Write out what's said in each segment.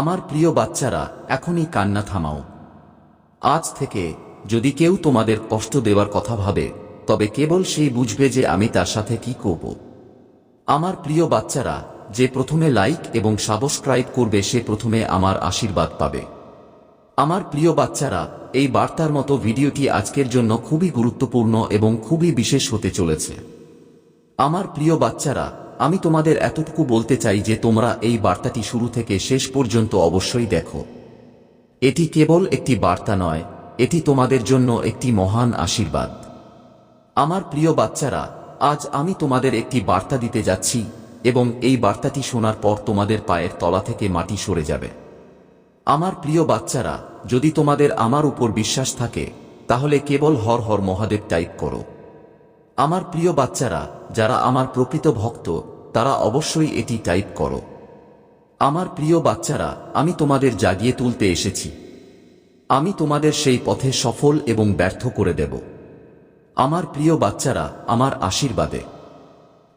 আমার প্রিয় বাচ্চারা, এখনই কান্না থামাও। আজ থেকে, যদি কেউ তোমাদের কষ্ট দেওয়ার কথা ভাবে, তবে কেবল সেই বুঝবে যে আমি তার সাথে কি করব। আমার প্রিয় বাচ্চারা, যে প্রথমে লাইক এবং সাবস্ক্রাইব করবে সে প্রথমে আমার আশীর্বাদ পাবে। আমার প্রিয় বাচ্চারা, এই বার্তার মতো ভিডিওটি আজকের জন্য খুবই গুরুত্বপূর্ণ এবং খুবই বিশেষ হতে চলেছে। আমার প্রিয় বাচ্চারা আমি তোমাদের এতটুকু বলতে চাই যে তোমরা এই বার্তাটি শুরু থেকে শেষ পর্যন্ত অবশ্যই দেখো। এটি কেবল একটি বার্তা নয়, এটি তোমাদের জন্য একটি মহান আশীর্বাদ। আমার প্রিয় বাচ্চারা, আজ আমি তোমাদের একটি বার্তা দিতে যাচ্ছি এবং এই বার্তাটি শোনার পর তোমাদের পায়ের তলা থেকে মাটি সরে যাবে। আমার প্রিয় বাচ্চারা, যদি তোমাদের আমার উপর বিশ্বাস থাকে, তাহলে কেবল হর হর মহাদেব টাইপ করো। আমার প্রিয় বাচ্চারা যারা আমার প্রকৃত ভক্ত, তারা অবশ্যই এটি টাইপ করো। আমার প্রিয় বাচ্চারা, আমি তোমাদের জাগিয়ে তুলতে এসেছি। আমি তোমাদের সেই পথে সফল এবং ব্যর্থ করে দেব। আমার প্রিয় বাচ্চারা, আমার আশীর্বাদে।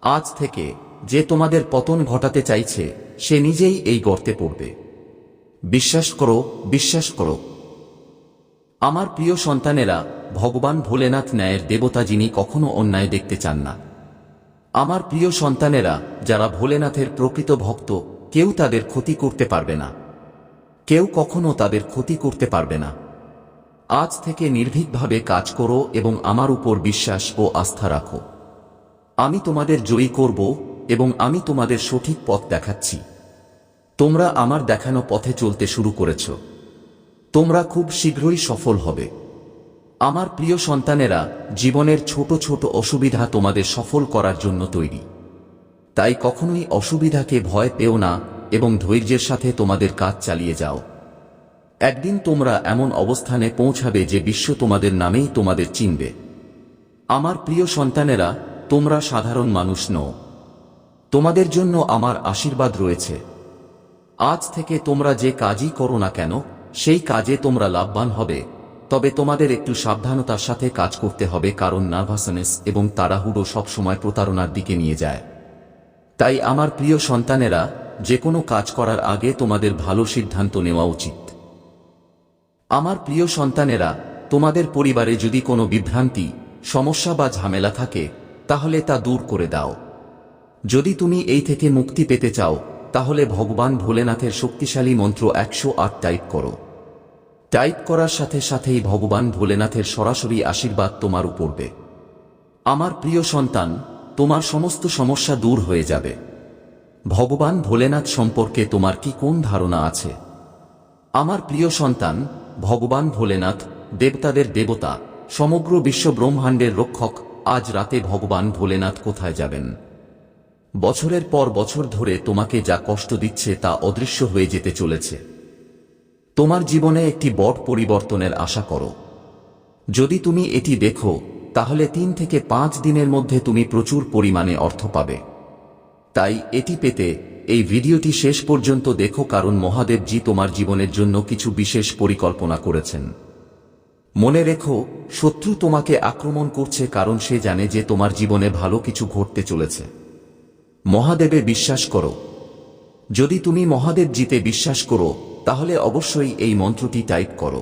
আজ থেকে, যে তোমাদের পতন ঘটাতে চাইছে, সে নিজেই এই গর্তে পড়বে। বিশ্বাস করো বিশ্বাস করো। আমার প্রিয় সন্তানেরা, ভগবান ভোলেনাথ ন্যায়ের দেবতা যিনি কখনো অন্যায় দেখতে চান না। আমার প্রিয় সন্তানেরা, যারা ভোলেনাথের প্রকৃত ভক্ত, কেউ তাদের ক্ষতি করতে পারবে না। কেউ কখনো তাদের ক্ষতি করতে পারবে না। আজ থেকে নির্ভীকভাবে কাজ করো এবং আমার উপর বিশ্বাস ও আস্থা রাখো। আমি তোমাদের জয়ী করব এবং আমি তোমাদের সঠিক পথ দেখাচ্ছি। তোমরা আমার দেখানো পথে চলতে শুরু করেছ। তোমরা খুব শীঘ্রই সফল হবে। আমার প্রিয় সন্তানেরা, জীবনের ছোট ছোট অসুবিধা তোমাদের সফল করার জন্য তৈরি। তাই কখনোই অসুবিধাকে ভয় পেও না এবং ধৈর্যের সাথে তোমাদের কাজ চালিয়ে যাও। একদিন তোমরা এমন অবস্থানে পৌঁছাবে যে বিশ্ব তোমাদের নামেই তোমাদের চিনবে। আমার প্রিয় সন্তানেরা, তোমরা সাধারণ মানুষ নও। তোমাদের জন্য আমার আশীর্বাদ রয়েছে। আজ থেকে তোমরা যে কাজই করো না কেন, সেই কাজে তোমরা লাভবান হবে। তবে তোমাদের একটু সাবধানতার সাথে কাজ করতে হবে কারণ নার্ভাসনেস এবং তাড়াহুড়ো সবসময় প্রতারণার দিকে নিয়ে যায়। তাই আমার প্রিয় সন্তানেরা যে কোনো কাজ করার আগে তোমাদের ভালো সিদ্ধান্ত নেওয়া উচিত। আমার প্রিয় সন্তানেরা, তোমাদের পরিবারে যদি কোনো বিভ্রান্তি, সমস্যা বা ঝামেলা থাকে, তাহলে তা দূর করে দাও। যদি তুমি এই থেকে মুক্তি পেতে চাও, তাহলে ভগবান ভোলেনাথের শক্তিশালী মন্ত্র একশো আট টাইপ করো। টাইপ করার সাথে সাথেই ভগবান ভোলেনাথের সরাসরি আশীর্বাদ তোমার উপরবে আমার প্রিয় সন্তান, তোমার সমস্ত সমস্যা দূর হয়ে যাবে। ভগবান ভোলেনাথ সম্পর্কে তোমার কি কোন ধারণা আছে? আমার প্রিয় সন্তান, ভগবান ভোলেনাথ, দেবতাদের দেবতা, সমগ্র বিশ্ব ব্রহ্মাণ্ডের রক্ষক, আজ রাতে ভগবান ভোলেনাথ কোথায় যাবেন? বছরের পর বছর ধরে তোমাকে যা কষ্ট দিচ্ছে তা অদৃশ্য হয়ে যেতে চলেছে। তোমার জীবনে একটি বট পরিবর্তনের আশা করো। যদি তুমি এটি দেখো, তাহলে তিন থেকে পাঁচ দিনের মধ্যে তুমি প্রচুর পরিমাণে অর্থ পাবে। তাই এটি পেতে এই ভিডিওটি শেষ পর্যন্ত দেখো কারণ মহাদেবজি তোমার জীবনের জন্য কিছু বিশেষ পরিকল্পনা করেছেন। মনে রেখো, শত্রু তোমাকে আক্রমণ করছে কারণ সে জানে যে তোমার জীবনে ভালো কিছু ঘটতে চলেছে। মহাদেবে বিশ্বাস করো। যদি তুমি মহাদেব জিতে বিশ্বাস করো তাহলে অবশ্যই এই মন্ত্রটি টাইপ করো।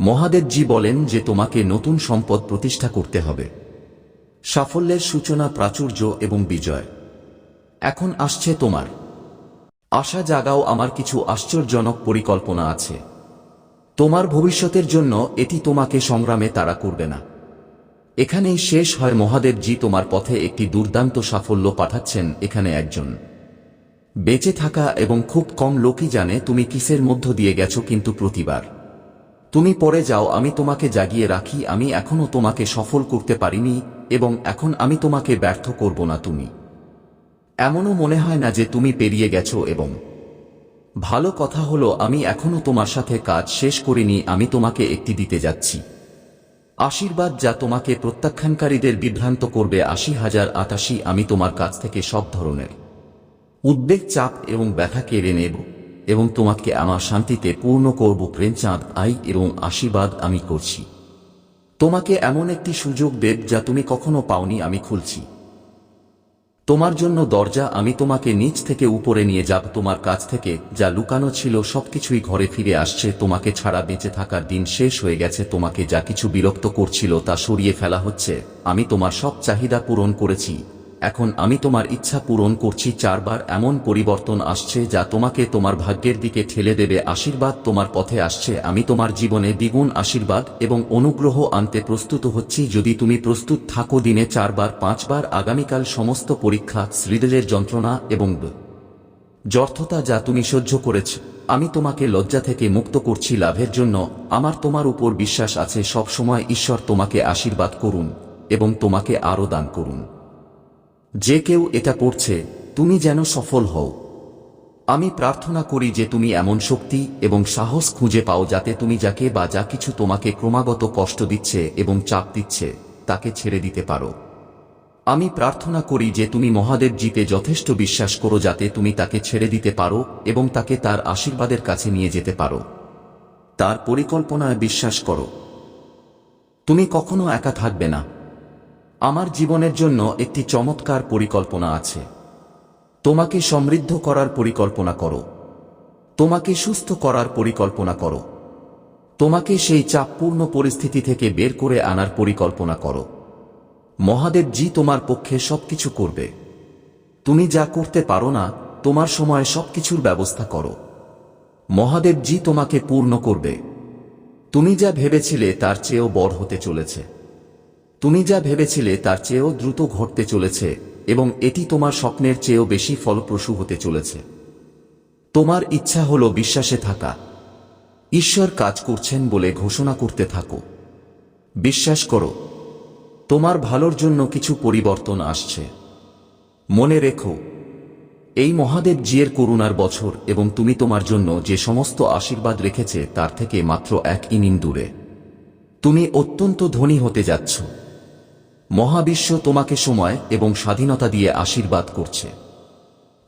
মহাদেবজি বলেন যে তোমাকে নতুন সম্পদ প্রতিষ্ঠা করতে হবে। সাফল্যের সূচনা, প্রাচুর্য এবং বিজয়। এখন আসছে তোমার। আশা জাগাও, আমার কিছু আশ্চর্যজনক পরিকল্পনা আছে। তোমার ভবিষ্যতের জন্য এটি তোমাকে সংগ্রামে তারা করবে না। এখানেই শেষ হয় মহাদেবজি তোমার পথে একটি দুর্দান্ত সাফল্য পাঠাচ্ছেন এখানে একজন। বেঁচে থাকা এবং খুব কম লোকই জানে তুমি কিসের মধ্য দিয়ে গেছো কিন্তু প্রতিবার। তুমি পরে যাও, আমি তোমাকে জাগিয়ে রাখি, আমি এখনও তোমাকে সফল করতে পারিনি, এবং এখন আমি তোমাকে ব্যর্থ করব না তুমি। এমনও মনে হয় না যে তুমি পেরিয়ে গেছো এবং ভালো কথা হলো, আমি এখনও তোমার সাথে কাজ শেষ করিনি, আমি তোমাকে একটি দিতে যাচ্ছি। আশীর্বাদ যা তোমাকে প্রত্যাখ্যানকারীদের বিভ্রান্ত করবে, আশি হাজার আটাশি আমি তোমার কাছ থেকে সব ধরনের উদ্বেগ চাপ এবং ব্যথা কেড়ে নেব এবং তোমাকে আমার শান্তিতে পূর্ণ করব প্রেমচাঁদ আই এবং আশীর্বাদ আমি করছি। তোমাকে এমন একটি সুযোগ দেব যা তুমি কখনো পাওনি, আমি খুলছি। তোমার জন্য দরজা আমি তোমাকে নিচ থেকে উপরে নিয়ে যাব, তোমার কাছ থেকে যা লুকানো ছিল সবকিছুই ঘরে ফিরে আসছে, তোমাকে ছাড়া বেঁচে থাকার দিন শেষ হয়ে গেছে, তোমাকে যা কিছু বিরক্ত করছিল তা সরিয়ে ফেলা হচ্ছে, আমি তোমার সব চাহিদা পূরণ করেছি। এখন আমি তোমার ইচ্ছা পূরণ করছি, চারবার এমন পরিবর্তন আসছে যা তোমাকে তোমার ভাগ্যের দিকে ঠেলে দেবে, আশীর্বাদ তোমার পথে আসছে। আমি তোমার জীবনে দ্বিগুণ আশীর্বাদ এবং অনুগ্রহ আনতে প্রস্তুত হচ্ছি। যদি তুমি প্রস্তুত থাকো দিনে চারবার, পাঁচবার, আগামীকাল সমস্ত পরীক্ষা শ্রীদেলের যন্ত্রণা এবং ব্যর্থতা যা তুমি সহ্য করেছ, আমি তোমাকে লজ্জা থেকে মুক্ত করছি লাভের জন্য। আমার তোমার উপর বিশ্বাস আছে সব সময় ঈশ্বর তোমাকে আশীর্বাদ করুন এবং তোমাকে আরও দান করুন। যে কেউ এটা করছে তুমি যেন সফল হও। আমি প্রার্থনা করি যে তুমি এমন শক্তি এবং সাহস খুঁজে পাও যাতে তুমি যাকে বা যা কিছু তোমাকে ক্রমাগত কষ্ট দিচ্ছে এবং চাপ দিচ্ছে, তাকে ছেড়ে দিতে পারো। আমি প্রার্থনা করি যে তুমি মহাদেব জিতে যথেষ্ট বিশ্বাস করো যাতে তুমি তাকে ছেড়ে দিতে পারো এবং তাকে তার আশীর্বাদের কাছে নিয়ে যেতে পারো। তার পরিকল্পনায় বিশ্বাস করো। তুমি কখনো একা থাকবে না। আমার জীবনের জন্য একটি চমৎকার পরিকল্পনা আছে। তোমাকে সমৃদ্ধ করার পরিকল্পনা করো। তোমাকে সুস্থ করার পরিকল্পনা করো। তোমাকে সেই চাপপূর্ণ পরিস্থিতি থেকে বের করে আনার পরিকল্পনা করো। মহাদেব জি তোমার পক্ষে সবকিছু করবে। তুমি যা করতে পারো না, তোমার সময়ে সবকিছুর ব্যবস্থা করো। মহাদেব জি তোমাকে পূর্ণ করবে। তুমি যা ভেবেছিলে তার চেয়েও বড় হতে চলেছে। তুমি যা ভেবেছিলে তার চেয়েও দ্রুত ঘটতে চলেছে, এবং এটি তোমার স্বপ্নের চেয়েও বেশি ফলপ্রসূ হতে চলেছে। তোমার ইচ্ছা হলো বিশ্বাসে থাকা। ঈশ্বর কাজ করছেন বলে ঘোষণা করতে থাকো। বিশ্বাস করো, তোমার ভালোর জন্য কিছু পরিবর্তন আসছে। মনে রেখো, এই মহাদেব জিয়ের করুণার বছর এবং তুমি তোমার জন্য যে সমস্ত আশীর্বাদ রেখেছে তার থেকে মাত্র এক ইনিন দূরে। তুমি অত্যন্ত ধনী হতে যাচ্ছ। মহাবিশ্ব তোমাকে সময় এবং স্বাধীনতা দিয়ে আশীর্বাদ করছে।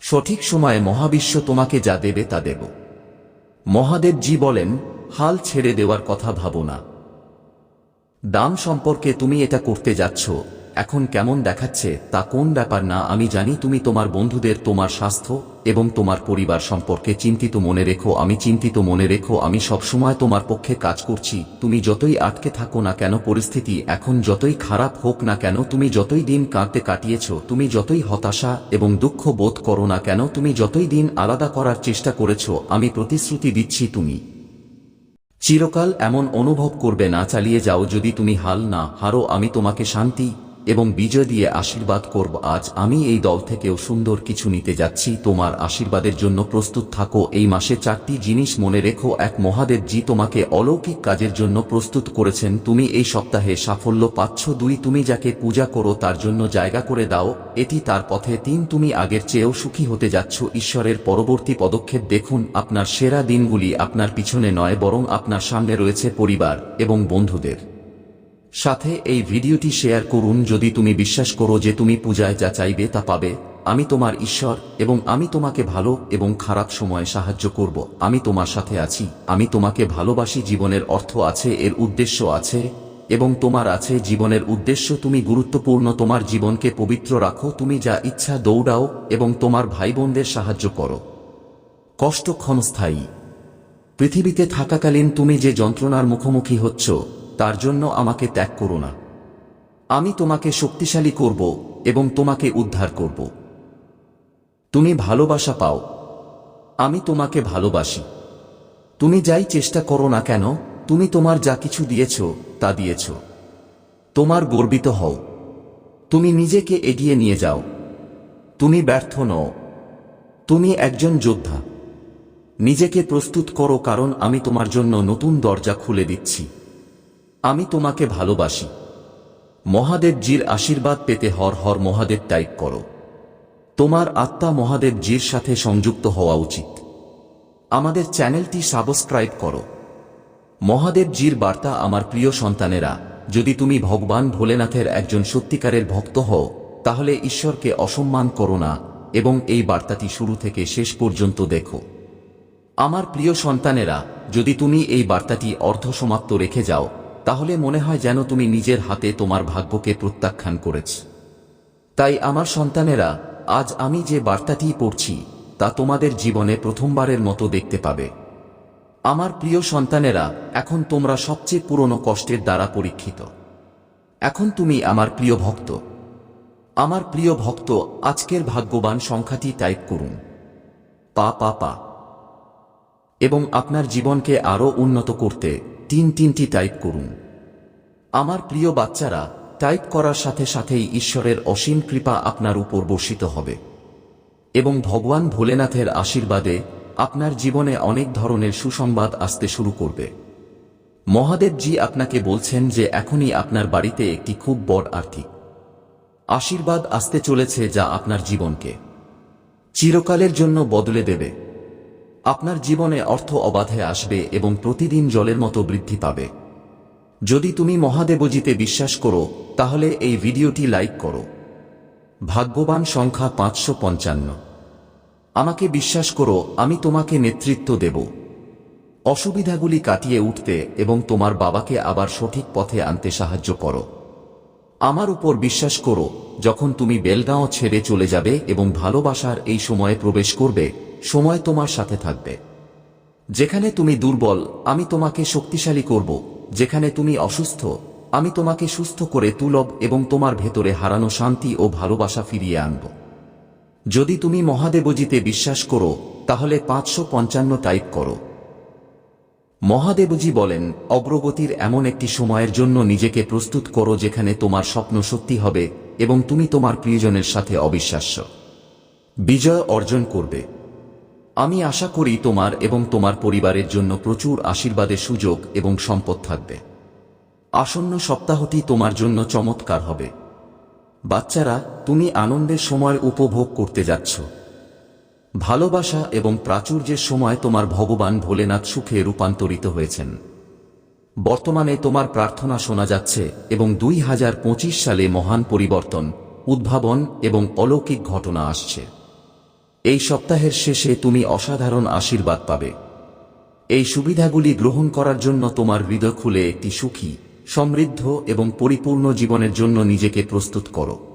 সঠিক সময়ে মহাবিশ্ব তোমাকে যা দেবে তা দেব। মহাদেবজি বলেন, হাল ছেড়ে দেওয়ার কথা ভাবো না। দাম সম্পর্কে তুমি এটা করতে যাচ্ছ, এখন কেমন দেখাচ্ছে তা কোন ব্যাপার না আমি জানি তুমি তোমার বন্ধুদের তোমার স্বাস্থ্য এবং তোমার পরিবার সম্পর্কে চিন্তিত মনে রেখো, আমি চিন্তিত মনে রেখো, আমি সবসময় তোমার পক্ষে কাজ করছি, তুমি যতই আটকে থাকো না কেন, পরিস্থিতি এখন যতই খারাপ হোক না কেন, তুমি যতই দিন কাঁদতে কাটিয়েছ, তুমি যতই হতাশা এবং দুঃখ বোধ করো না কেন, তুমি যতই দিন আলাদা করার চেষ্টা করেছ, আমি প্রতিশ্রুতি দিচ্ছি তুমি। চিরকাল এমন অনুভব করবে, না চালিয়ে যাও, যদি তুমি হাল না হারো, আমি তোমাকে শান্তি এবং বিজয় দিয়ে আশীর্বাদ করব। আজ আমি এই দল থেকেও সুন্দর কিছু নিতে যাচ্ছি। তোমার আশীর্বাদের জন্য প্রস্তুত থাকো। এই মাসে চারটি জিনিস মনে রেখো। এক মহাদেব জি তোমাকে অলৌকিক কাজের জন্য প্রস্তুত করেছেন। তুমি এই সপ্তাহে সাফল্য পাচ্ছ। দুই, তুমি যাকে পূজা করো তার জন্য জায়গা করে দাও। এটি তার পথে। তিন, তুমি আগের চেয়েও সুখী হতে যাচ্ছ। ঈশ্বরের পরবর্তী পদক্ষেপ দেখুন। আপনার সেরা দিনগুলি আপনার পিছনে নয়, বরং আপনার সামনে রয়েছে পরিবার এবং বন্ধুদের। সাথে এই ভিডিওটি শেয়ার করুন যদি তুমি বিশ্বাস করো যে তুমি পূজায় যা চাইবে তা পাবে। আমি তোমার ঈশ্বর এবং আমি তোমাকে ভালো এবং খারাপ সময়ে সাহায্য করব। আমি তোমার সাথে আছি। আমি তোমাকে ভালোবাসি, জীবনের অর্থ আছে, এর উদ্দেশ্য আছে এবং তোমার আছে। জীবনের উদ্দেশ্য তুমি গুরুত্বপূর্ণ। তোমার জীবনকে পবিত্র রাখো। তুমি যা ইচ্ছা দৌড়াও এবং তোমার ভাই বোনদের সাহায্য করো। কষ্ট ক্ষণস্থায়ী। পৃথিবীতে থাকাকালীন তুমি যে যন্ত্রণার মুখোমুখি হচ্ছ তার জন্য আমাকে ত্যাগ করো না। আমি তোমাকে শক্তিশালী করব এবং তোমাকে উদ্ধার করব। তুমি ভালোবাসা পাও। আমি তোমাকে ভালোবাসি। তুমি যাই চেষ্টা করো না কেন, তুমি তোমার যা কিছু দিয়েছ, তা দিয়েছ। তোমার গর্বিত হও। তুমি নিজেকে এগিয়ে নিয়ে যাও। তুমি ব্যর্থ নও। তুমি একজন যোদ্ধা। নিজেকে প্রস্তুত করো কারণ আমি তোমার জন্য নতুন দরজা খুলে দিচ্ছি। আমি তোমাকে ভালোবাসি। মহাদেব জির আশীর্বাদ পেতে হর হর মহাদেব টাইপ করো। তোমার আত্মা মহাদেব জির সাথে সংযুক্ত হওয়া উচিত। আমাদের চ্যানেলটি সাবস্ক্রাইব করো। মহাদেব জির বার্তা আমার প্রিয় সন্তানেরা, যদি তুমি ভগবান ভোলেনাথের একজন সত্যিকারের ভক্ত হও, তাহলে ঈশ্বরকে অসম্মান করো না এবং এই বার্তাটি শুরু থেকে শেষ পর্যন্ত দেখো। আমার প্রিয় সন্তানেরা, যদি তুমি এই বার্তাটি অর্ধসমাপ্ত রেখে যাও তাহলে মনে হয় যেন তুমি নিজের হাতে তোমার ভাগ্যকে প্রত্যাখ্যান করেছ। তাই আমার সন্তানেরা, আজ আমি যে বার্তাটি পড়ছি, তা তোমাদের জীবনে প্রথমবারের মতো দেখতে পাবে। আমার প্রিয় সন্তানেরা, এখন তোমরা সবচেয়ে পুরনো কষ্টের দ্বারা পরীক্ষিত। এখন তুমি আমার প্রিয় ভক্ত। আমার প্রিয় ভক্ত, আজকের ভাগ্যবান সংখ্যাটি টাইপ করুন। পা পা পা। এবং আপনার জীবনকে আরও উন্নত করতে তিন তিনটি টাইপ করুন। আমার প্রিয় বাচ্চারা টাইপ করার সাথে সাথেই ঈশ্বরের অসীম কৃপা আপনার উপর বর্ষিত হবে। এবং ভগবান ভোলেনাথের আশীর্বাদে আপনার জীবনে অনেক ধরনের সুসংবাদ আসতে শুরু করবে। মহাদেবজি আপনাকে বলছেন যে এখনই আপনার বাড়িতে একটি খুব বড় আর্থিক আশীর্বাদ আসতে চলেছে যা আপনার জীবনকে চিরকালের জন্য বদলে দেবে। আপনার জীবনে অর্থ অবাধে আসবে এবং প্রতিদিন জলের মতো বৃদ্ধি পাবে। যদি তুমি মহাদেবজিতে বিশ্বাস করো, তাহলে এই ভিডিওটি লাইক করো। ভাগ্যবান সংখ্যা পাঁচশো পঞ্চান্ন। আমাকে বিশ্বাস করো, আমি তোমাকে নেতৃত্ব দেব। অসুবিধাগুলি কাটিয়ে উঠতে এবং তোমার বাবাকে আবার সঠিক পথে আনতে সাহায্য করো। আমার উপর বিশ্বাস করো, যখন তুমি বেলগাঁও ছেড়ে চলে যাবে এবং ভালোবাসার এই সময়ে প্রবেশ করবে সময় তোমার সাথে থাকবে। যেখানে তুমি দুর্বল, আমি তোমাকে শক্তিশালী করব। যেখানে তুমি অসুস্থ, আমি তোমাকে সুস্থ করে তুলব এবং তোমার ভেতরে হারানো শান্তি ও ভালোবাসা ফিরিয়ে আনব। যদি তুমি মহাদেবজিতে বিশ্বাস করো, তাহলে পাঁচশো পঞ্চান্ন টাইপ করো। মহাদেবজি বলেন, অগ্রগতির এমন একটি সময়ের জন্য নিজেকে প্রস্তুত করো যেখানে তোমার স্বপ্ন সত্যি হবে এবং তুমি তোমার প্রিয়জনের সাথে অবিশ্বাস্য। বিজয় অর্জন করবে। আমি আশা করি তোমার এবং তোমার পরিবারের জন্য প্রচুর আশীর্বাদের সুযোগ এবং সম্পদ থাকবে। আসন্ন সপ্তাহটি তোমার জন্য চমৎকার হবে। বাচ্চারা, তুমি আনন্দের সময় উপভোগ করতে যাচ্ছ। ভালোবাসা এবং প্রাচুর্যের সময় তোমার ভগবান ভোলেনাথ সুখে রূপান্তরিত হয়েছেন। বর্তমানে তোমার প্রার্থনা শোনা যাচ্ছে এবং দুই হাজার পঁচিশ সালে মহান পরিবর্তন, উদ্ভাবন এবং অলৌকিক ঘটনা আসছে। এই সপ্তাহের শেষে তুমি অসাধারণ আশীর্বাদ পাবে। এই সুবিধাগুলি গ্রহণ করার জন্য তোমার হৃদয় খুলে একটি সুখী, সমৃদ্ধ এবং পরিপূর্ণ জীবনের জন্য নিজেকে প্রস্তুত করো।